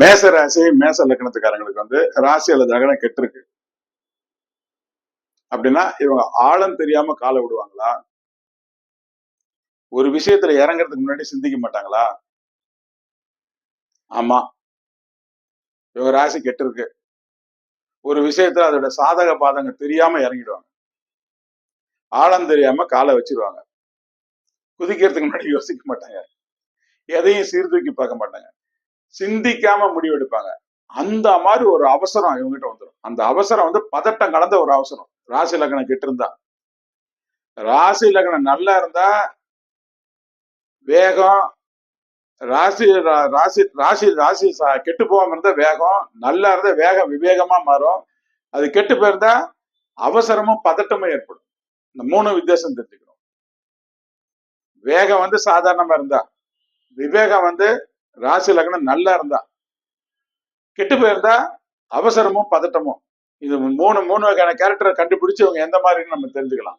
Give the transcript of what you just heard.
மேச ராசி மேச லக்னத்துக்காரங்களுக்கு வந்து ராசி அல்லது லக்னம் கெட்டிருக்கு. அப்படின்னா இவங்க ஆழம் தெரியாம காலை விடுவாங்களா? ஒரு விஷயத்துல இறங்குறதுக்கு முன்னாடி சிந்திக்க மாட்டாங்களா? ஆமா. இவங்க ராசி கெட்டிருக்கு. ஒரு விஷயத்துல அதோட சாதக பாதங்க தெரியாம இறங்கிடுவாங்க. ஆழம் தெரியாம காலை வச்சிருவாங்க. குதிக்கிறதுக்கு முன்னாடி யோசிக்க மாட்டாங்க. எதையும் சீர்தூக்கி பார்க்க மாட்டாங்க. சிந்திக்காம முடிவெடுப்பாங்க. அந்த மாதிரி ஒரு அவசரம் இவங்ககிட்ட வந்துடும் அந்த அவசரம் வந்து பதட்டம் கலந்த ஒரு அவசரம். ராசி லக்னம் கிட்ட இருந்தா ராசி லக்னம் நல்லா இருந்தா வேகம். ராசி ராசி ராசி ராசி கெட்டு போகாம இருந்தா வேகம். நல்லா இருந்தா வேகம் விவேகமா மாறும். அது கெட்டு போயிருந்தா அவசரமும் பதட்டமும் ஏற்படும். இந்த மூணு வித்தியாசம் தெரிஞ்சுக்கணும். வேகம் வந்து சாதாரணமா இருந்தா. விவேகம் வந்து ராசி லக்னம் நல்லா இருந்தா கெட்டு போயிருந்தா அவசரமும் பதட்டமும். இது மூணு மூணு வகையான கேரக்டரை கண்டுபிடிச்சு இவங்க எந்த மாதிரின்னு நம்ம தெரிஞ்சுக்கலாம்.